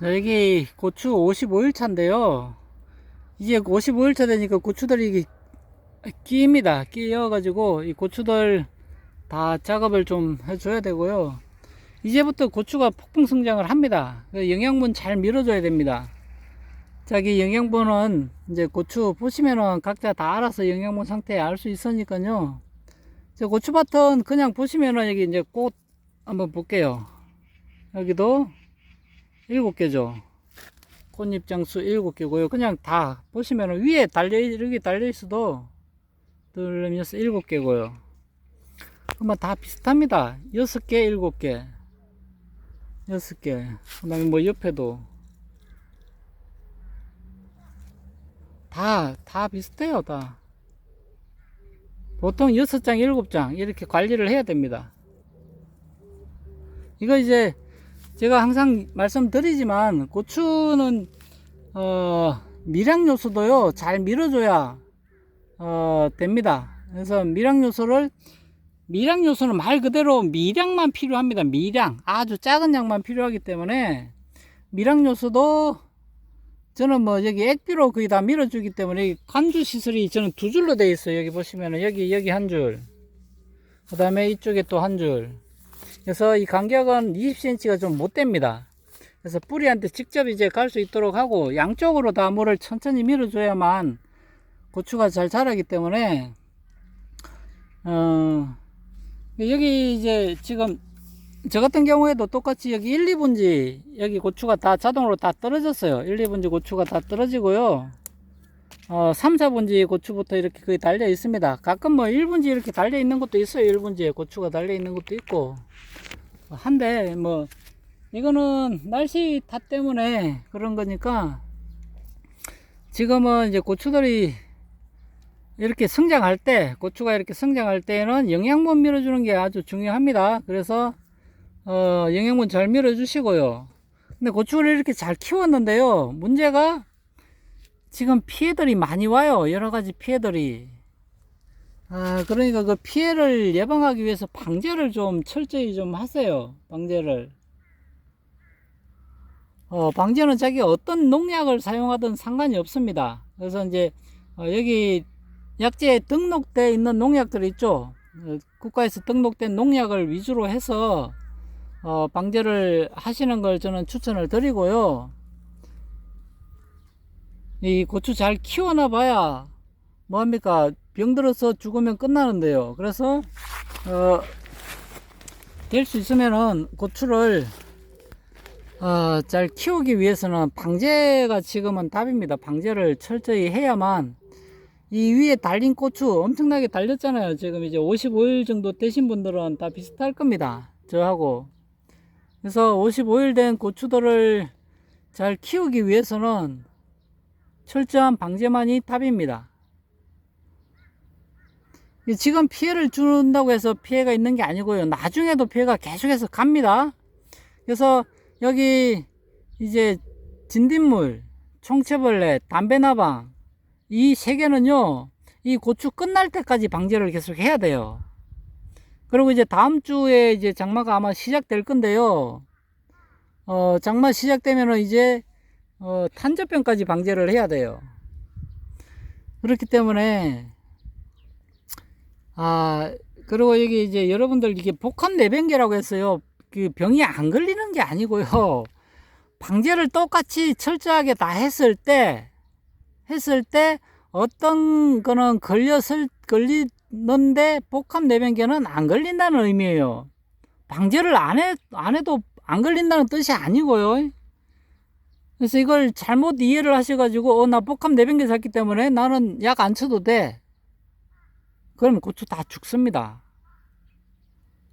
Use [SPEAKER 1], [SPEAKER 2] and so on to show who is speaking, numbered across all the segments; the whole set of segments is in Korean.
[SPEAKER 1] 자, 여기 고추 55일 차인데요. 이제 55일 차 되니까 고추들이 끼입니다. 끼어가지고 이 고추들 다 작업을 좀 해줘야 되고요. 이제부터 고추가 폭풍 성장을 합니다. 그 영양분 잘 밀어줘야 됩니다. 자기 영양분은 이제 고추 보시면은 각자 다 알아서 영양분 상태 알 수 있으니까요. 저 고추밭은 그냥 보시면은 여기 이제 꽃 한번 볼게요. 여기도 일곱 개죠. 꽃잎 장수 일곱 개고요. 그냥 다 보시면은 위에 달려 이렇게 달려 있어도 둘, 여섯, 일곱 개고요. 그러면 다 비슷합니다. 여섯 개, 일곱 개, 여섯 개. 그다음에 뭐 옆에도 다 다 비슷해요. 다. 보통 여섯 장, 일곱 장 이렇게 관리를 해야 됩니다. 이거 이제 제가 항상 말씀드리지만 고추는 어, 미량 요소도요 잘 밀어줘야 어, 됩니다. 그래서 미량 요소를 미량 요소는 말 그대로 미량만 필요합니다. 미량 아주 작은 양만 필요하기 때문에 미량 요소도 저는 뭐 여기 액비로 거의 다 밀어주기 때문에 이 관주 시설이 저는 두 줄로 되어 있어요. 여기 보시면은 여기 여기 한 줄, 그 다음에 이쪽에 또 한 줄. 그래서 이 간격은 20cm가 좀 못 됩니다. 그래서 뿌리한테 직접 이제 갈 수 있도록 하고 양쪽으로 다 물을 천천히 밀어줘야만 고추가 잘 자라기 때문에 어 여기 이제 지금 저 같은 경우에도 똑같이 여기 1, 2분지 여기 고추가 다 자동으로 다 떨어졌어요. 1, 2분지 고추가 다 떨어지고요. 어, 3, 4분지 고추부터 이렇게 거의 달려 있습니다. 가끔 뭐 1분지 이렇게 달려 있는 것도 있어요. 1분지에 고추가 달려 있는 것도 있고. 한데 뭐 이거는 날씨 탓 때문에 그런 거니까 지금은 이제 고추들이 이렇게 성장할 때 고추가 이렇게 성장할 때는 영양분 밀어주는 게 아주 중요합니다. 그래서 어, 영양분 잘 밀어주시고요. 근데 고추를 이렇게 잘 키웠는데요. 문제가 지금 피해들이 많이 와요. 여러 가지 피해들이. 아, 그러니까 그 피해를 예방하기 위해서 방제를 좀 철저히 좀 하세요. 방제를. 어, 방제는 자기 어떤 농약을 사용하든 상관이 없습니다. 그래서 이제 어, 여기 약재에 등록되어 있는 농약들 있죠. 어, 국가에서 등록된 농약을 위주로 해서 어, 방제를 하시는 걸 저는 추천을 드리고요. 이 고추 잘 키워놔 봐야 뭐합니까? 병들어서 죽으면 끝나는데요. 그래서 어, 될 수 있으면은 고추를 어, 잘 키우기 위해서는 방제가 지금은 답입니다. 방제를 철저히 해야만 이 위에 달린 고추 엄청나게 달렸잖아요. 지금 이제 55일 정도 되신 분들은 다 비슷할 겁니다. 저하고. 그래서 55일 된 고추들을 잘 키우기 위해서는 철저한 방제만이 답입니다. 지금 피해를 준다고 해서 피해가 있는 게 아니고요. 나중에도 피해가 계속해서 갑니다. 그래서 여기 이제 진딧물, 총채벌레, 담배나방 이 세 개는요. 이 고추 끝날 때까지 방제를 계속 해야 돼요. 그리고 이제 다음 주에 이제 장마가 아마 시작될 건데요. 어, 장마 시작되면은 이제 어, 탄저병까지 방제를 해야 돼요. 그렇기 때문에 아 그리고 여기 이제 여러분들 이게 복합 내변계라고 했어요. 그 병이 안 걸리는 게 아니고요. 방제를 똑같이 철저하게 다 했을 때 했을 때 어떤 거는 걸렸을 걸리는데 복합 내변계는 안 걸린다는 의미예요. 방제를 안 해, 안 해도 안 걸린다는 뜻이 아니고요. 그래서 이걸 잘못 이해를 하셔가지고, 어, 나 복합 내변계 샀기 때문에 나는 약 안 쳐도 돼. 그러면 고추 다 죽습니다.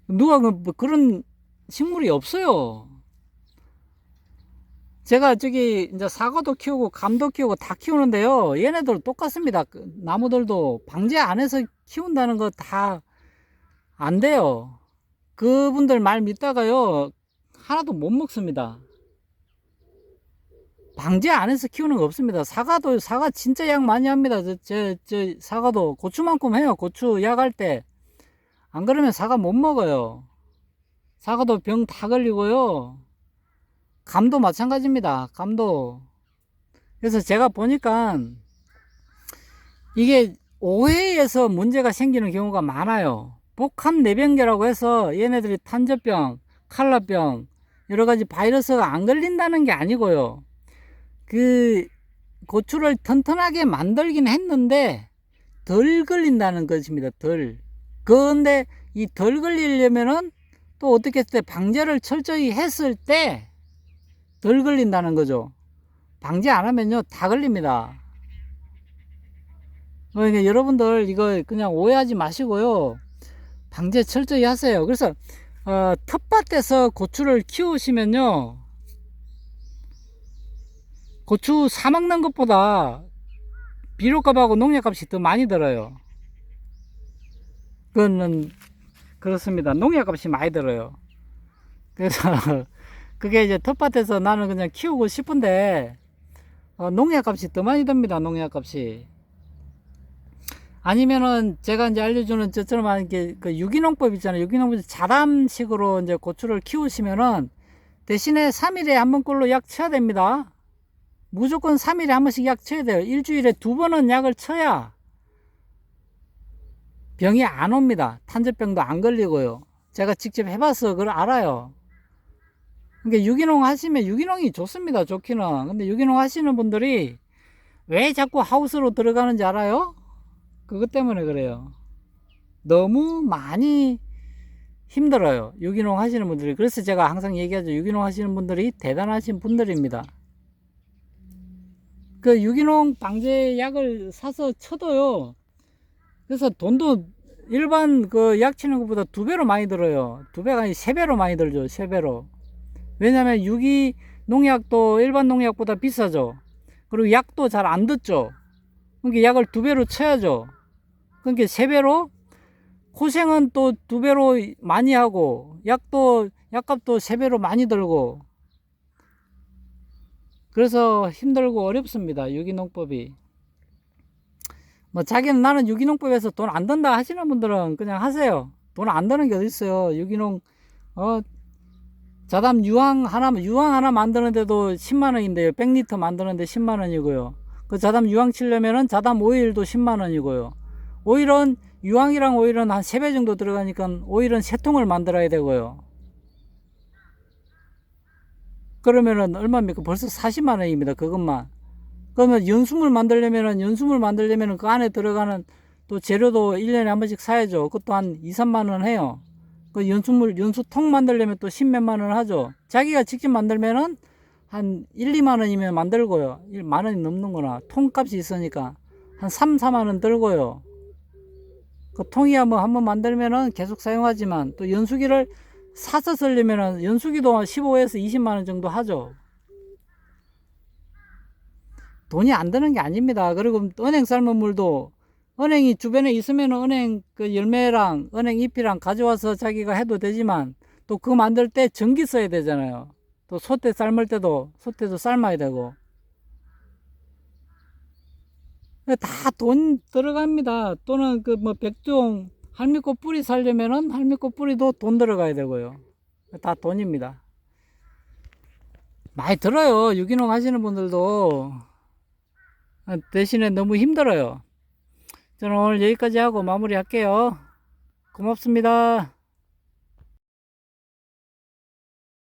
[SPEAKER 1] 누가 그, 뭐 그런 식물이 없어요. 제가 저기 이제 사과도 키우고 감도 키우고 다 키우는데요. 얘네들 똑같습니다. 그 나무들도 방제 안 해서 키운다는 거 다 안 돼요. 그분들 말 믿다가요. 하나도 못 먹습니다. 방제 안 해서 키우는 거 없습니다. 사과도, 사과 진짜 약 많이 합니다. 저, 저, 저 사과도 고추만큼 해요. 고추 약 할 때. 안 그러면 사과 못 먹어요. 사과도 병 다 걸리고요. 감도 마찬가지입니다. 감도. 그래서 제가 보니까 이게 오해에서 문제가 생기는 경우가 많아요. 복합 내병계라고 해서 얘네들이 탄저병, 칼라병, 여러 가지 바이러스가 안 걸린다는 게 아니고요. 그 고추를 튼튼하게 만들긴 했는데 덜 걸린다는 것입니다. 덜. 그런데 이 덜 걸리려면은 또 어떻게 했을 때 방제를 철저히 했을 때 덜 걸린다는 거죠. 방제 안 하면요 다 걸립니다. 그러니까 여러분들 이거 그냥 오해하지 마시고요. 방제 철저히 하세요. 그래서 어, 텃밭에서 고추를 키우시면요. 고추 사 먹는 것보다 비료값하고 농약값이 더 많이 들어요. 그거는 그렇습니다. 농약값이 많이 들어요. 그래서 그게 이제 텃밭에서 나는 그냥 키우고 싶은데 어, 농약값이 더 많이 듭니다. 농약값이. 아니면은 제가 이제 알려주는 저처럼 하는 게그 유기농법 있잖아요. 유기농법 자담식으로 이제 고추를 키우시면은 대신에 3일에 한 번꼴로 약 쳐야 됩니다. 무조건 3일에 한 번씩 약 쳐야 돼요. 일주일에 두 번은 약을 쳐야 병이 안 옵니다. 탄저병도 안 걸리고요. 제가 직접 해봐서 그걸 알아요. 그러니까 유기농 하시면 유기농이 좋습니다. 좋기는. 근데 유기농 하시는 분들이 왜 자꾸 하우스로 들어가는지 알아요? 그것 때문에 그래요. 너무 많이 힘들어요. 유기농 하시는 분들이. 그래서 제가 항상 얘기하죠. 유기농 하시는 분들이 대단하신 분들입니다. 그 유기농 방제 약을 사서 쳐도요. 그래서 돈도 일반 그 약 치는 것보다 두 배로 많이 들어요. 두 배가 아니 세 배로 많이 들죠. 세 배로. 왜냐면 유기 농약도 일반 농약보다 비싸죠. 그리고 약도 잘 안 듣죠. 그러니까 약을 두 배로 쳐야죠. 그러니까 세 배로 고생은 또 두 배로 많이 하고 약도 약값도 세 배로 많이 들고 그래서 힘들고 어렵습니다. 유기농법이. 뭐 자기는 나는 유기농법에서 돈 안 든다 하시는 분들은 그냥 하세요. 돈 안 드는 게 어디 있어요. 유기농 어 자담 유황 하나 유황 하나 만드는데도 10만 원인데요. 100리터 만드는데 10만 원이고요. 그 자담 유황 치려면은 자담 오일도 10만 원이고요. 오일은 유황이랑 오일은 한 3배 정도 들어가니까 오일은 3통을 만들어야 되고요. 그러면은 얼마입니까? 벌써 40만 원입니다. 그것만. 그러면 연수물 만들려면은 연수물 만들려면은 그 안에 들어가는 또 재료도 1년에 한 번씩 사야죠. 그것도 한 2, 3만 원 해요. 그 연수물 연수통 만들려면 또 10몇만 원 하죠. 자기가 직접 만들면은 한 1, 2만 원이면 만들고요. 만 원이 넘는구나. 통값이 있으니까 한 3, 4만 원 들고요. 그 통이야 뭐 한번 만들면은 계속 사용하지만 또 연수기를 사서 쓰려면은 연수기도 15에서 20만 원 정도 하죠. 돈이 안 드는 게 아닙니다. 그리고 은행 삶은 물도 은행이 주변에 있으면 은행 그 열매랑 은행 잎이랑 가져와서 자기가 해도 되지만 또 그거 만들 때 전기 써야 되잖아요. 또 소떼 삶을 때도 소떼도 삶아야 되고 다 돈 들어갑니다. 또는 그 뭐 백종 할미꽃 뿌리 살려면은 할미꽃 뿌리도 돈 들어가야 되고요. 다 돈입니다. 많이 들어요. 유기농 하시는 분들도 대신에 너무 힘들어요. 저는 오늘 여기까지 하고 마무리 할게요. 고맙습니다.